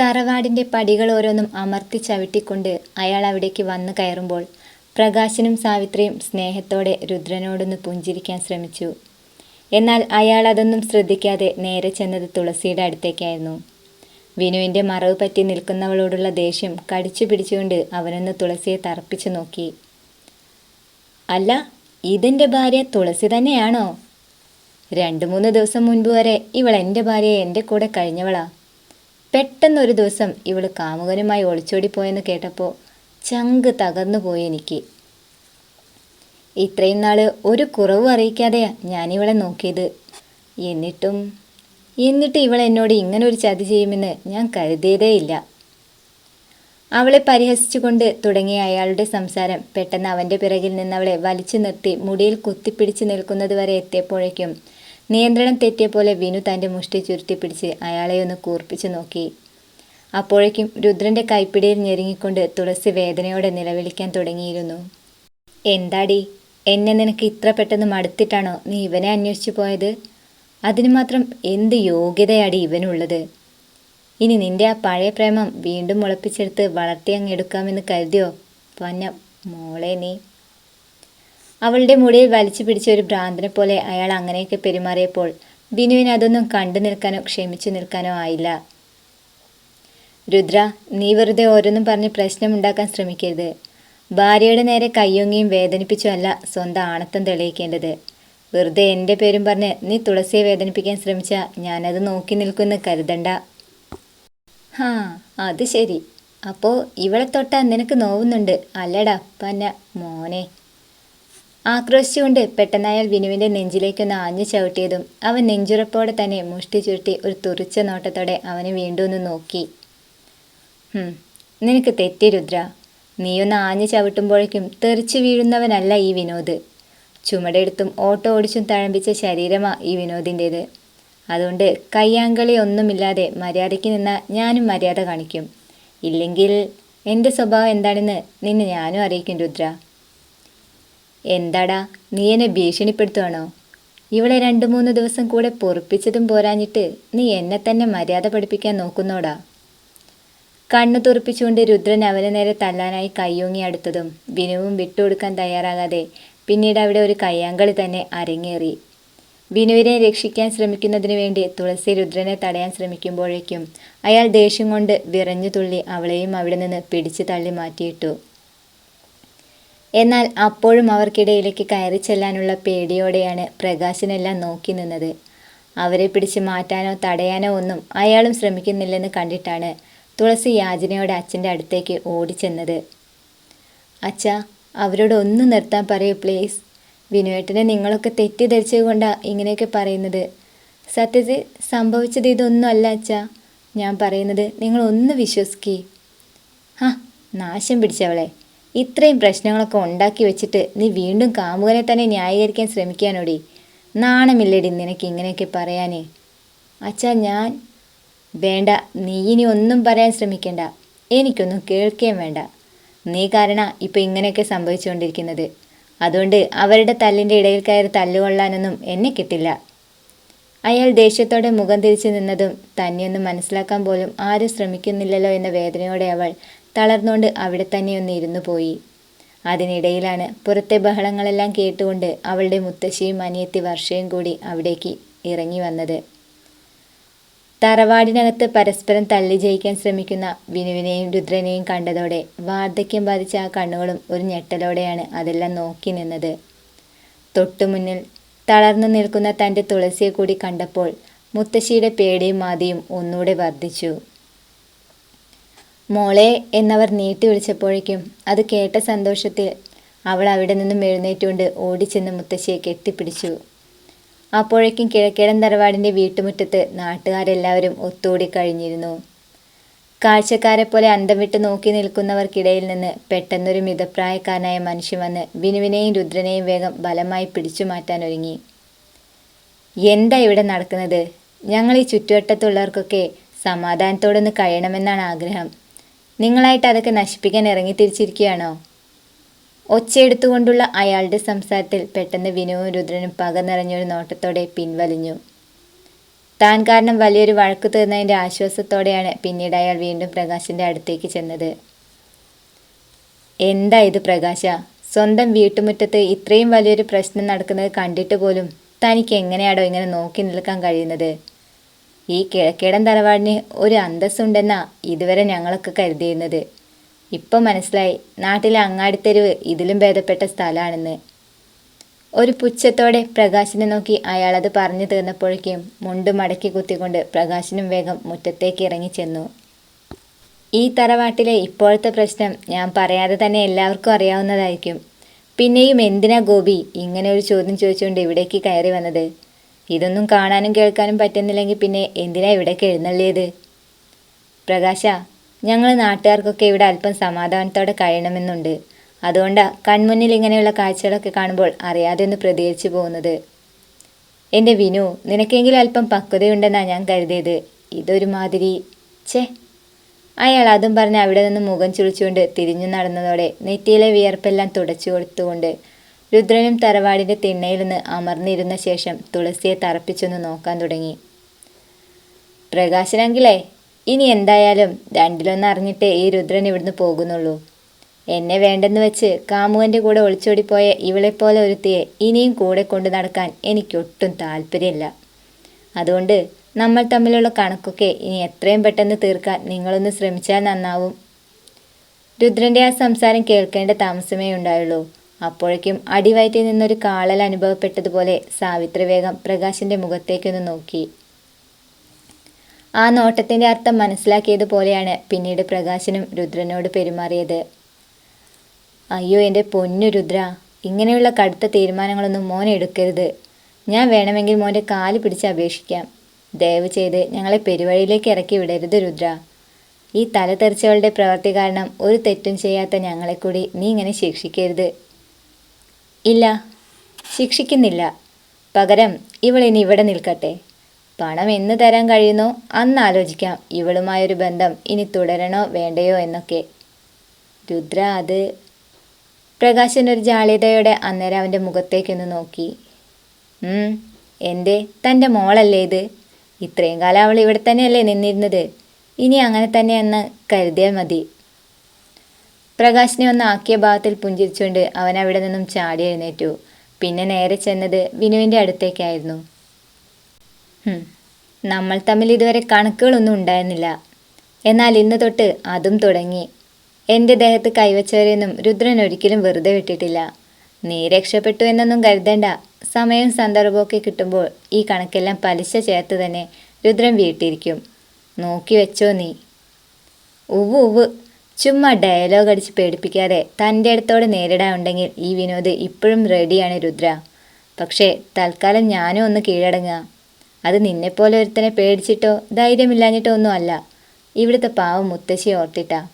തറവാടിന്റെ പടികൾ ഓരോന്നും അമർത്തി ചവിട്ടിക്കൊണ്ട് അയാൾ അവിടേക്ക് വന്നു കയറുമ്പോൾ പ്രകാശനും സാവിത്രിയും സ്നേഹത്തോടെ രുദ്രനോടൊന്ന് പുഞ്ചിരിക്കാൻ ശ്രമിച്ചു. എന്നാൽ അയാൾ അതൊന്നും ശ്രദ്ധിക്കാതെ നേരെ ചെന്നത് തുളസിയുടെ അടുത്തേക്കായിരുന്നു. വിനുവിന്റെ മറവ് പറ്റി നിൽക്കുന്നവളോടുള്ള ദേഷ്യം കടിച്ചു പിടിച്ചുകൊണ്ട് അവനൊന്ന് തുളസിയെ തറപ്പിച്ചു നോക്കി. അല്ല ഇതെന്റെ ഭാര്യ തുളസി തന്നെയാണോ? രണ്ടു മൂന്ന് ദിവസം മുൻപ് വരെ ഇവൾ എന്റെ ഭാര്യയെ എന്റെ കൂടെ കഴിഞ്ഞവളാ. പെട്ടെന്നൊരു ദിവസം ഇവൾ കാമുകനുമായി ഒളിച്ചോടിപ്പോയെന്ന് കേട്ടപ്പോൾ ചങ്ക് തകർന്നു പോയി എനിക്ക്. ഇത്രയും നാൾ ഒരു കുറവ് അറിയിക്കാതെയാ ഞാനിവളെ നോക്കിയത്. എന്നിട്ടും എന്നിട്ട് ഇവൾ എന്നോട് ഇങ്ങനെ ഒരു ചതി ചെയ്യുമെന്ന് ഞാൻ കരുതിയതേയില്ല അവളെ പരിഹസിച്ചുകൊണ്ട് തുടങ്ങിയ അയാളുടെ സംസാരം പെട്ടെന്ന് അവന്റെ പിറകിൽ നിന്ന് അവളെ വലിച്ചു നിർത്തി മുടിയിൽ കുത്തിപ്പിടിച്ച് നിൽക്കുന്നത് വരെ എത്തിയപ്പോഴേക്കും നിയന്ത്രണം തെറ്റിയ പോലെ വിനു തന്റെ മുഷ്ടി ചുരുട്ടിപ്പിടിച്ച് അയാളെ ഒന്ന് കൂർപ്പിച്ചു നോക്കി. അപ്പോഴേക്കും രുദ്രന്റെ കൈപ്പിടിയിൽ ഞെരുങ്ങിക്കൊണ്ട് തുളസി വേദനയോടെ നിലവിളിക്കാൻ തുടങ്ങിയിരുന്നു. എന്താടി? എന്നെ നിനക്ക് ഇത്ര പെട്ടെന്ന് മടുത്തിട്ടാണോ നീ ഇവനെ അന്വേഷിച്ചു പോയത്? അതിന് മാത്രം എന്ത് യോഗ്യതയാടി ഇവനുള്ളത്? ഇനി നിന്റെ ആ പഴയ പ്രേമം വീണ്ടും മുളപ്പിച്ചെടുത്ത് വളർത്തി അങ്ങ് എടുക്കാമെന്ന് കരുതിയോ? പന്ന മോളെ നീ. അവളുടെ മുടിയിൽ വലിച്ചു പിടിച്ച ഒരു ഭ്രാന്തനെ പോലെ അയാൾ അങ്ങനെയൊക്കെ പെരുമാറിയപ്പോൾ ബിനുവിന് അതൊന്നും കണ്ടു നിൽക്കാനോ ക്ഷമിച്ചു നിൽക്കാനോ ആയില്ല. രുദ്ര നീ വെറുതെ ഓരോന്നും പറഞ്ഞ് പ്രശ്നമുണ്ടാക്കാൻ ശ്രമിക്കരുത്. ഭാര്യയുടെ നേരെ കയ്യൊങ്ങിയും വേദനിപ്പിച്ചുമല്ല സ്വന്തം ആണത്തം തെളിയിക്കേണ്ടത്. വെറുതെ എന്റെ പേരും പറഞ്ഞ് നീ തുളസിയെ വേദനിപ്പിക്കാൻ ശ്രമിച്ചാൽ ഞാനത് നോക്കി നിൽക്കുമെന്ന് കരുതണ്ട. ഹാ അത് ശരി. അപ്പോൾ ഇവളെ തൊട്ടാ നിനക്ക് നോവുന്നുണ്ട്. അല്ലടാ പന്ന മോനെ. ആക്രോശിച്ചുകൊണ്ട് പെട്ടെന്ന് അയാൾ വിനുവിന്റെ നെഞ്ചിലേക്കൊന്ന് ആഞ്ഞു ചവിട്ടിയതും അവൻ നെഞ്ചുറപ്പോടെ തന്നെ മുഷ്ടി ചുരുട്ടി ഒരു തുറിച്ച നോട്ടത്തോടെ അവനെ വീണ്ടും ഒന്ന് നോക്കി. നിനക്ക് തെറ്റി രുദ്ര. നീയൊന്ന് ആഞ്ഞു ചവിട്ടുമ്പോഴേക്കും തെറിച്ചു വീഴുന്നവനല്ല ഈ വിനോദ്. ചുമടെടുത്തും ഓട്ടോ ഓടിച്ചും തഴമ്പിച്ച ശരീരമാ ഈ വിനോദിന്റേത് അതുകൊണ്ട് കയ്യാങ്കളി ഒന്നുമില്ലാതെ മര്യാദയ്ക്ക് നിന്ന ഞാനും മര്യാദ കാണിക്കും. ഇല്ലെങ്കിൽ എന്റെ സ്വഭാവം എന്താണെന്ന് നിന്നെ ഞാനും അറിയിക്കും രുദ്ര. എന്താടാ നീ എന്നെ ഭീഷണിപ്പെടുത്തുവാണോ? ഇവളെ രണ്ട് മൂന്ന് ദിവസം കൂടെ പൊറിപ്പിച്ചതും പോരാഞ്ഞിട്ട് നീ എന്നെ തന്നെ മര്യാദ പഠിപ്പിക്കാൻ നോക്കുന്നോടാ. കണ്ണു തുറപ്പിച്ചുകൊണ്ട് രുദ്രൻ അവന് നേരെ തല്ലാനായി കയ്യോങ്ങി അടുത്തതും വിനുവും വിട്ടുകൊടുക്കാൻ തയ്യാറാകാതെ പിന്നീട് അവിടെ ഒരു കയ്യാങ്കളി തന്നെ അരങ്ങേറി. വിനുവിനെ രക്ഷിക്കാൻ ശ്രമിക്കുന്നതിനു വേണ്ടി തുളസി രുദ്രനെ തടയാൻ ശ്രമിക്കുമ്പോഴേക്കും അയാൾ ദേഷ്യം കൊണ്ട് വിറഞ്ഞു തുള്ളി അവളെയും അവിടെ നിന്ന് പിടിച്ചു തള്ളി മാറ്റിയിട്ടു. എന്നാൽ അപ്പോഴും അവർക്കിടയിലേക്ക് കയറി ചെല്ലാനുള്ള പേടിയോടെയാണ് പ്രകാശനെല്ലാം നോക്കി നിന്നത്. അവരെ പിടിച്ച് മാറ്റാനോ തടയാനോ ഒന്നും അയാളും ശ്രമിക്കുന്നില്ലെന്ന് കണ്ടിട്ടാണ് തുളസി യാചനയോടെ അച്ഛന്റെ അടുത്തേക്ക് ഓടിച്ചെന്നത്. അച്ഛ അവരോട് ഒന്ന് നിർത്താൻ പറയൂ പ്ലീസ്. വിനുവേട്ടനെ നിങ്ങളൊക്കെ തെറ്റിദ്ധരിച്ചത് കൊണ്ടാണ് ഇങ്ങനെയൊക്കെ പറയുന്നത്. സത്യത്തിൽ സംഭവിച്ചത് ഇതൊന്നും അല്ല അച്ഛ. ഞാൻ പറയുന്നത് നിങ്ങളൊന്ന് വിശ്വസിക്കേ. ഹാ നാശം പിടിച്ചവളെ. ഇത്രയും പ്രശ്നങ്ങളൊക്കെ ഉണ്ടാക്കി വെച്ചിട്ട് നീ വീണ്ടും കാമുകനെ തന്നെ ന്യായീകരിക്കാൻ ശ്രമിക്കാനോടി? നാണമില്ലടി നിനക്ക് ഇങ്ങനെയൊക്കെ പറയാനേ. അച്ഛാ ഞാൻ വേണ്ട നീ ഇനി ഒന്നും പറയാൻ ശ്രമിക്കണ്ട. എനിക്കൊന്നും കേൾക്കുകയും വേണ്ട. നീ കാരണ ഇപ്പം ഇങ്ങനെയൊക്കെ സംഭവിച്ചുകൊണ്ടിരിക്കുന്നത്. അതുകൊണ്ട് അവരുടെ തല്ലിന്റെ ഇടയിൽ കയറി തല്ലുകൊള്ളാനൊന്നും എന്നെ കിട്ടില്ല. അയാൾ ദേഷ്യത്തോടെ മുഖം തിരിച്ചു നിന്നതും തന്നെയൊന്നും മനസ്സിലാക്കാൻ പോലും ആരും ശ്രമിക്കുന്നില്ലല്ലോ എന്ന വേദനയോടെ അവൾ തളർന്നുകൊണ്ട് അവിടെ തന്നെ ഒന്ന് ഇരുന്നു പോയി. അതിനിടയിലാണ് പുറത്തെ ബഹളങ്ങളെല്ലാം കേട്ടുകൊണ്ട് അവളുടെ മുത്തശ്ശിയും അനിയത്തി വർഷയും കൂടി അവിടേക്ക് ഇറങ്ങി വന്നത്. തറവാടിനകത്ത് പരസ്പരം തള്ളി ജയിക്കാൻ ശ്രമിക്കുന്ന വിനുവിനെയും രുദ്രനെയും കണ്ടതോടെ വാർദ്ധക്യം ബാധിച്ച ആ കണ്ണുകളും ഒരു ഞെട്ടലോടെയാണ് അതെല്ലാം നോക്കി നിന്നത്. തൊട്ടുമുന്നിൽ തളർന്നു നിൽക്കുന്ന തന്റെ തുളസിയെ കൂടി കണ്ടപ്പോൾ മുത്തശ്ശിയുടെ പേടിയും മാതിയും ഒന്നുകൂടെ വർദ്ധിച്ചു. മോളെ എന്നവർ നീട്ടി വിളിച്ചപ്പോഴേക്കും അത് കേട്ട സന്തോഷത്തിൽ അവൾ അവിടെ നിന്നും എഴുന്നേറ്റുകൊണ്ട് ഓടിച്ചെന്ന് മുത്തശ്ശിയെ കെട്ടിപ്പിടിച്ചു. അപ്പോഴേക്കും കിഴക്കേടൻ തറവാടിന്റെ വീട്ടുമുറ്റത്ത് നാട്ടുകാരെല്ലാവരും ഒത്തുകൂടി കഴിഞ്ഞിരുന്നു. കാഴ്ചക്കാരെ പോലെ അന്തം വിട്ട് നോക്കി നിൽക്കുന്നവർക്കിടയിൽ നിന്ന് പെട്ടെന്നൊരു മിതപ്രായക്കാരനായ മനുഷ്യൻ വന്ന് ബിനുവിനെയും രുദ്രനെയും വേഗം ബലമായി പിടിച്ചു മാറ്റാൻ ഒരുങ്ങി. എന്താ ഇവിടെ നടക്കുന്നത്? ഞങ്ങൾ ഈ ചുറ്റുവട്ടത്തുള്ളവർക്കൊക്കെ സമാധാനത്തോടൊന്ന് കഴിയണമെന്നാണ് ആഗ്രഹം. നിങ്ങളായിട്ട് അതൊക്കെ നശിപ്പിക്കാൻ ഇറങ്ങി തിരിച്ചിരിക്കുകയാണോ? ഒച്ചയെടുത്തുകൊണ്ടുള്ള അയാളുടെ സംസാരത്തിൽ പെട്ടെന്ന് വിനുവും രുദ്രനും പക നിറഞ്ഞൊരു നോട്ടത്തോടെ പിൻവലിഞ്ഞു. താൻ കാരണം വലിയൊരു വഴക്ക് തീർന്നതിന്റെ ആശ്വാസത്തോടെയാണ് പിന്നീട് അയാൾ വീണ്ടും പ്രകാശിന്റെ അടുത്തേക്ക് ചെന്നത്. എന്താ ഇത് പ്രകാശ? സ്വന്തം വീട്ടുമുറ്റത്ത് ഇത്രയും വലിയൊരു പ്രശ്നം നടക്കുന്നത് കണ്ടിട്ട് പോലും തനിക്ക് എങ്ങനെയാടോ ഇങ്ങനെ നോക്കി നിൽക്കാൻ കഴിയുന്നത്? ഈ കിഴക്കേടൻ തറവാടിന് ഒരു അന്തസ്സുണ്ടെന്നാ ഇതുവരെ ഞങ്ങളൊക്കെ കരുതിയിരുന്നത്. ഇപ്പം മനസ്സിലായി നാട്ടിലെ അങ്ങാടിത്തെരുവ് ഇതിലും ഭേദപ്പെട്ട സ്ഥലമാണെന്ന് ഒരു പുച്ഛത്തോടെ പ്രകാശിനെ നോക്കി അയാളത് പറഞ്ഞു തീർന്നപ്പോഴേക്കും മുണ്ട് മടക്കി കുത്തിക്കൊണ്ട് പ്രകാശിനും വേഗം മുറ്റത്തേക്ക് ഇറങ്ങിച്ചെന്നു ഈ തറവാട്ടിലെ ഇപ്പോഴത്തെ പ്രശ്നം ഞാൻ പറയാതെ തന്നെ എല്ലാവർക്കും അറിയാവുന്നതായിരിക്കും. പിന്നെയും എന്തിനാ ഗോപി ഇങ്ങനെ ഒരു ചോദ്യം ചോദിച്ചുകൊണ്ട് ഇവിടേക്ക് കയറി വന്നത്? ഇതൊന്നും കാണാനും കേൾക്കാനും പറ്റുന്നില്ലെങ്കിൽ പിന്നെ എന്തിനാ ഇവിടെ എഴുന്നള്ളിയത്? പ്രകാശ ഞങ്ങൾ നാട്ടുകാർക്കൊക്കെ ഇവിടെ അല്പം സമാധാനത്തോടെ കഴിയണമെന്നുണ്ട്. അതുകൊണ്ടാണ് കൺമുന്നിൽ ഇങ്ങനെയുള്ള കാഴ്ചകളൊക്കെ കാണുമ്പോൾ അറിയാതെ ഒന്ന് പ്രതികരിച്ചു പോകുന്നത്. എന്റെ വിനു നിനക്കെങ്കിലും അല്പം പക്വതയുണ്ടെന്നാണ് ഞാൻ കരുതിയത്. ഇതൊരു മാതിരി ഛേ. അയാൾ അതും പറഞ്ഞ് അവിടെ നിന്ന് മുഖം ചുളിച്ചുകൊണ്ട് തിരിഞ്ഞു നടന്നതോടെ നെറ്റിയിലെ വിയർപ്പെല്ലാം തുടച്ചു കൊടുത്തുകൊണ്ട് രുദ്രനും തറവാടിന്റെ തിണ്ണയിൽ നിന്ന് അമർന്നിരുന്ന ശേഷം തുളസിയെ തറപ്പിച്ചൊന്ന് നോക്കാൻ തുടങ്ങി. പ്രകാശനെങ്കിലേ ഇനി എന്തായാലും രണ്ടിലൊന്ന് അറിഞ്ഞിട്ടേ ഈ രുദ്രൻ ഇവിടുന്ന് പോകുന്നുള്ളൂ. എന്നെ വേണ്ടെന്ന് വെച്ച് കാമുവന്റെ കൂടെ ഒളിച്ചോടിപ്പോയ ഇവളെപ്പോലെ ഒരുത്തിയെ ഇനിയും കൂടെ കൊണ്ടു നടക്കാൻ എനിക്കൊട്ടും താല്പര്യമില്ല. അതുകൊണ്ട് നമ്മൾ തമ്മിലുള്ള കണക്കൊക്കെ ഇനി എത്രയും പെട്ടെന്ന് തീർക്കാൻ നിങ്ങളൊന്ന് ശ്രമിച്ചാൽ നന്നാവും രുദ്രന്റെ ആ സംസാരം കേൾക്കേണ്ട താമസമേ ഉണ്ടായുള്ളൂ. അപ്പോഴേക്കും അടിവയറ്റിൽ നിന്നൊരു കാളൽ അനുഭവപ്പെട്ടതുപോലെ സാവിത്രി വേഗം പ്രകാശിന്റെ മുഖത്തേക്കൊന്ന് നോക്കി. ആ നോട്ടത്തിന്റെ അർത്ഥം മനസ്സിലാക്കിയതുപോലെയാണ് പിന്നീട് പ്രകാശനും രുദ്രനോട് പെരുമാറിയത്. അയ്യോ എന്റെ പൊന്നു രുദ്ര ഇങ്ങനെയുള്ള കടുത്ത തീരുമാനങ്ങളൊന്നും മോൻ എടുക്കരുത്. ഞാൻ വേണമെങ്കിൽ മോന്റെ കാൽ പിടിച്ച് അപേക്ഷിക്കാം. ദയവ് ചെയ്ത് ഞങ്ങളെ പെരുവഴിയിലേക്ക് ഇറക്കി വിടരുത് രുദ്ര. ഈ തല തെറിച്ചവളുടെ പ്രവൃത്തി കാരണം ഒരു തെറ്റും ചെയ്യാത്ത ഞങ്ങളെ കൂടി നീ ഇങ്ങനെ ശിക്ഷിക്കരുത്. ഇല്ല ശിക്ഷിക്കുന്നില്ല. പകരം ഇവളിനി ഇവിടെ നിൽക്കട്ടെ. പണം എന്ന് തരാൻ കഴിയുന്നോ? അന്ന് ആലോചിക്കാം. ഇവളുമായൊരു ബന്ധം ഇനി തുടരണോ വേണ്ടയോ എന്നൊക്കെ. രുദ്ര അത് പ്രകാശൻ ഒരു ജാളിതയോടെ അന്നേരം അവന്റെ മുഖത്തേക്കൊന്ന് നോക്കി. എന്റെ തന്റെ മോളല്ലേ ഇത്? ഇത്രയും കാലം അവൾ ഇവിടെ തന്നെയല്ലേ നിന്നിരുന്നത്. ഇനി അങ്ങനെ തന്നെ എന്ന് കരുതിയാൽ മതി. പ്രകാശിനെ ഒന്ന് ആക്കിയ ഭാഗത്തിൽ പുഞ്ചിരിച്ചുകൊണ്ട് അവൻ അവിടെ നിന്നും ചാടി എഴുന്നേറ്റു. പിന്നെ നേരെ ചെന്നത് വിനുവിന്റെ അടുത്തേക്കായിരുന്നു. നമ്മൾ തമ്മിൽ ഇതുവരെ കണക്കുകളൊന്നും ഉണ്ടായിരുന്നില്ല. എന്നാൽ ഇന്ന് തൊട്ട് അതും തുടങ്ങി. എന്റെ ദേഹത്ത് കൈവച്ചവരെയൊന്നും രുദ്രൻ ഒരിക്കലും വെറുതെ വിട്ടിട്ടില്ല. നീ രക്ഷപ്പെട്ടു എന്നൊന്നും കരുതേണ്ട. സമയവും സന്ദർഭമൊക്കെ കിട്ടുമ്പോൾ ഈ കണക്കെല്ലാം പലിശ ചേർത്ത് തന്നെ രുദ്രൻ വീട്ടിരിക്കും. നോക്കി വെച്ചോ നീ. ഉവ് ഉവ് ചുമ്മാ ഡയലോഗ് അടിച്ച് പേടിപ്പിക്കാതെ തന്റെ അടുത്തോടെ നേരിടാനുണ്ടെങ്കിൽ ഈ വിനോദ് ഇപ്പോഴും റെഡിയാണ് രുദ്ര. പക്ഷേ തൽക്കാലം ഞാനും ഒന്ന് കീഴടങ്ങുക. അത് നിന്നെപ്പോലെ ഒരുത്തനെ പേടിച്ചിട്ടോ ധൈര്യമില്ലാഞ്ഞിട്ടോ ഒന്നും അല്ല ഇവിടുത്തെ പാവം മുത്തശ്ശി ഓർത്തിട്ടാ.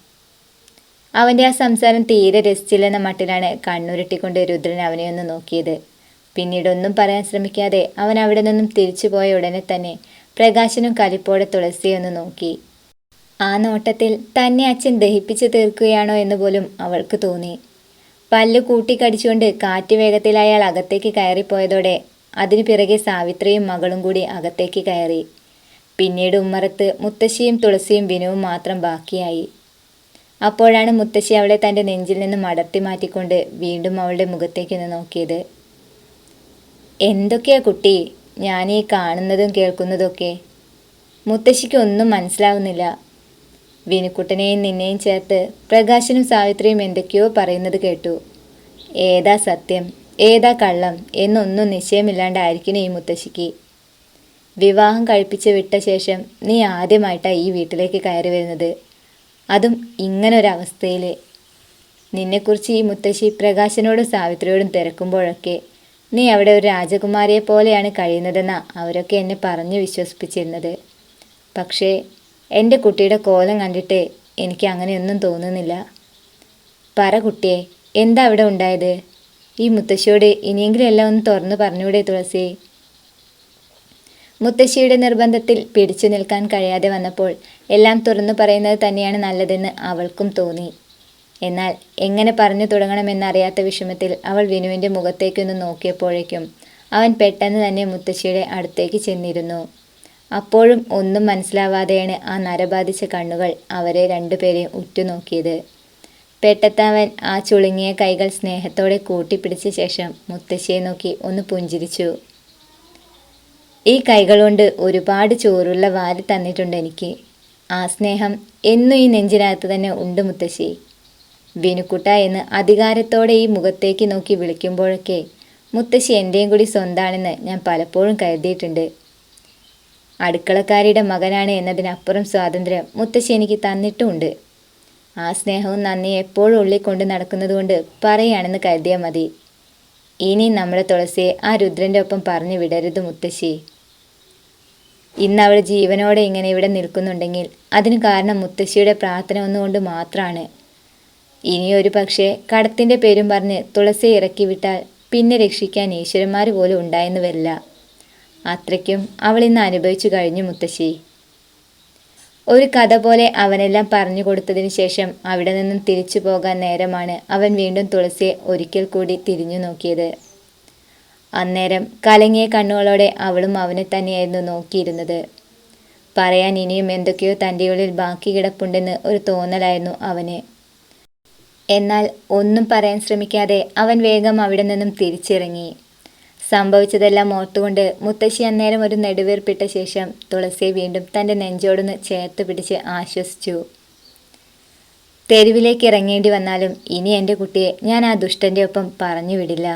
അവന്റെ ആ സംസാരം തീരെ രസിച്ചില്ലെന്ന മട്ടിലാണ് കണ്ണുരുട്ടിക്കൊണ്ട് രുദ്രൻ അവനെ ഒന്ന് നോക്കിയത്. പിന്നീട് ഒന്നും പറയാൻ ശ്രമിക്കാതെ അവൻ അവിടെ നിന്നും തിരിച്ചുപോയ ഉടനെ തന്നെ പ്രകാശനും കലിപ്പോടെ തുളസിയൊന്ന് നോക്കി. ആ നോട്ടത്തിൽ തന്നെ അച്ഛൻ ദഹിപ്പിച്ചു തീർക്കുകയാണോ എന്ന് പോലും അവൾക്ക് തോന്നി. പല്ല് കൂട്ടിക്കടിച്ചുകൊണ്ട് കാറ്റ് വേഗത്തിൽ അയാൾ അകത്തേക്ക് കയറിപ്പോയതോടെ അതിനു പിറകെ സാവിത്രിയും മകളും കൂടി അകത്തേക്ക് കയറി. പിന്നീട് ഉമ്മറത്ത് മുത്തശ്ശിയും തുളസിയും വിനുവും മാത്രം ബാക്കിയായി. അപ്പോഴാണ് മുത്തശ്ശി അവളെ തന്റെ നെഞ്ചിൽ നിന്ന് മടർത്തി മാറ്റിക്കൊണ്ട് വീണ്ടും അവളുടെ മുഖത്തേക്കൊന്ന് നോക്കിയത്. എന്തൊക്കെയാ കുട്ടി? ഞാൻ ഈ കാണുന്നതും കേൾക്കുന്നതൊക്കെ മുത്തശ്ശിക്ക് ഒന്നും മനസ്സിലാവുന്നില്ല. വിനുക്കുട്ടനെയും നിന്നെയും ചേർത്ത് പ്രകാശനും സാവിത്രിയും എന്തൊക്കെയോ പറയുന്നത് കേട്ടു. ഏതാ സത്യം? ഏതാ കള്ളം? എന്നൊന്നും നിശ്ചയമില്ലാണ്ടായിരിക്കണം ഈ മുത്തശ്ശിക്ക്. വിവാഹം കഴിപ്പിച്ച് വിട്ട ശേഷം നീ ആദ്യമായിട്ടാണ് ഈ വീട്ടിലേക്ക് കയറി വരുന്നത്. അതും ഇങ്ങനൊരവസ്ഥയിൽ നിന്നെക്കുറിച്ച് ഈ മുത്തശ്ശി പ്രകാശനോടും സാവിത്രിയോടും തിരക്കുമ്പോഴൊക്കെ നീ അവിടെ ഒരു രാജകുമാരിയെ പോലെയാണ് കഴിയുന്നതെന്നാണ് അവരൊക്കെ എന്നെ പറഞ്ഞു വിശ്വസിപ്പിച്ചിരുന്നത്. പക്ഷേ എന്റെ കുട്ടിയുടെ കോലം കണ്ടിട്ട് എനിക്ക് അങ്ങനെയൊന്നും തോന്നുന്നില്ല. പറ കുട്ടിയെ എന്താ അവിടെ ഉണ്ടായത്? ഈ മുത്തശ്ശിയോട് ഇനിയെങ്കിലും എല്ലാം ഒന്ന് തുറന്നു പറഞ്ഞൂടെ തുളസി. മുത്തശ്ശിയുടെ നിർബന്ധത്തിൽ പിടിച്ചു നിൽക്കാൻ കഴിയാതെ വന്നപ്പോൾ എല്ലാം തുറന്നു പറയുന്നത് തന്നെയാണ് നല്ലതെന്ന് അവൾക്കും തോന്നി. എന്നാൽ എങ്ങനെ പറഞ്ഞു തുടങ്ങണമെന്നറിയാത്ത വിഷമത്തിൽ അവൾ വിനുവിന്റെ മുഖത്തേക്കൊന്ന് നോക്കിയപ്പോഴേക്കും അവൻ പെട്ടെന്ന് തന്നെ മുത്തശ്ശിയുടെ അടുത്തേക്ക് ചെന്നിരുന്നു. അപ്പോഴും ഒന്നും മനസ്സിലാവാതെയാണ് ആ നരബാധിച്ച കണ്ണുകൾ അവരെ രണ്ടുപേരെയും ഉറ്റുനോക്കിയത്. പെട്ടത്താവൻ ആ ചുളുങ്ങിയ കൈകൾ സ്നേഹത്തോടെ കൂട്ടിപ്പിടിച്ച ശേഷം മുത്തശ്ശിയെ നോക്കി ഒന്ന് പുഞ്ചിരിച്ചു. ഈ കൈകൾ കൊണ്ട് ഒരുപാട് ചോറുള്ള വാരി തന്നിട്ടുണ്ട് എനിക്ക്. ആ സ്നേഹം എന്നും ഈ നെഞ്ചിനകത്ത് തന്നെ ഉണ്ട് മുത്തശ്ശി. വിനുക്കുട്ട എന്ന് അധികാരത്തോടെ ഈ മുഖത്തേക്ക് നോക്കി വിളിക്കുമ്പോഴൊക്കെ മുത്തശ്ശി എന്റെയും കൂടി സ്വന്താണെന്ന് ഞാൻ പലപ്പോഴും കരുതിയിട്ടുണ്ട്. അടുക്കളക്കാരിയുടെ മകനാണ് എന്നതിനപ്പുറം സ്വാതന്ത്ര്യം മുത്തശ്ശി എനിക്ക് തന്നിട്ടുമുണ്ട്. ആ സ്നേഹവും നന്ദി എപ്പോഴും ഉള്ളിൽ കൊണ്ട് നടക്കുന്നതുകൊണ്ട് പറയുകയാണെന്ന് കരുതിയാൽ മതി. ഇനി നമ്മുടെ തുളസിയെ ആ രുദ്രന്റെ ഒപ്പം പറഞ്ഞു വിടരുത് മുത്തശ്ശി. ഇന്ന് അവൾ ജീവനോടെ ഇങ്ങനെ ഇവിടെ നിൽക്കുന്നുണ്ടെങ്കിൽ അതിന് കാരണം മുത്തശ്ശിയുടെ പ്രാർത്ഥന ഒന്നുകൊണ്ട് മാത്രമാണ് ഇനിയൊരു പക്ഷേ കടത്തിന്റെ പേരും പറഞ്ഞ് തുളസിയെ ഇറക്കിവിട്ടാൽ പിന്നെ രക്ഷിക്കാൻ ഈശ്വരന്മാർ പോലും ഉണ്ടായെന്ന് വരില്ല. അത്രയ്ക്കും അവൾ ഇന്ന് അനുഭവിച്ചു കഴിഞ്ഞു മുത്തശ്ശി. ഒരു കഥ പോലെ അവനെല്ലാം പറഞ്ഞു കൊടുത്തതിന് ശേഷം അവിടെ നിന്നും തിരിച്ചു പോകാൻ നേരമാണ് അവൻ വീണ്ടും തുളസിയെ ഒരിക്കൽ കൂടി തിരിഞ്ഞു നോക്കിയത്. അന്നേരം കലങ്ങിയ കണ്ണുകളോടെ അവളും അവനെ തന്നെയായിരുന്നു നോക്കിയിരുന്നത്. പറയാൻ ഇനിയും എന്തൊക്കെയോ തന്റെ ഉള്ളിൽ ബാക്കി കിടപ്പുണ്ടെന്ന് ഒരു തോന്നലായിരുന്നു അവന്. എന്നാൽ ഒന്നും പറയാൻ ശ്രമിക്കാതെ അവൻ വേഗം അവിടെ നിന്നും തിരിച്ചിറങ്ങി. സംഭവിച്ചതെല്ലാം ഓർത്തുകൊണ്ട് മുത്തശ്ശി അന്നേരം ഒരു നെടുവീർപ്പിട്ട ശേഷം തുളസിയെ വീണ്ടും തന്റെ നെഞ്ചോടൊന്ന് ചേർത്ത് പിടിച്ച് ആശ്വസിച്ചു. തെരുവിലേക്ക് ഇറങ്ങേണ്ടി വന്നാലും ഇനി എന്റെ കുട്ടിയെ ഞാൻ ആ ദുഷ്ടന്റെ ഒപ്പം പറഞ്ഞു വിടില്ല.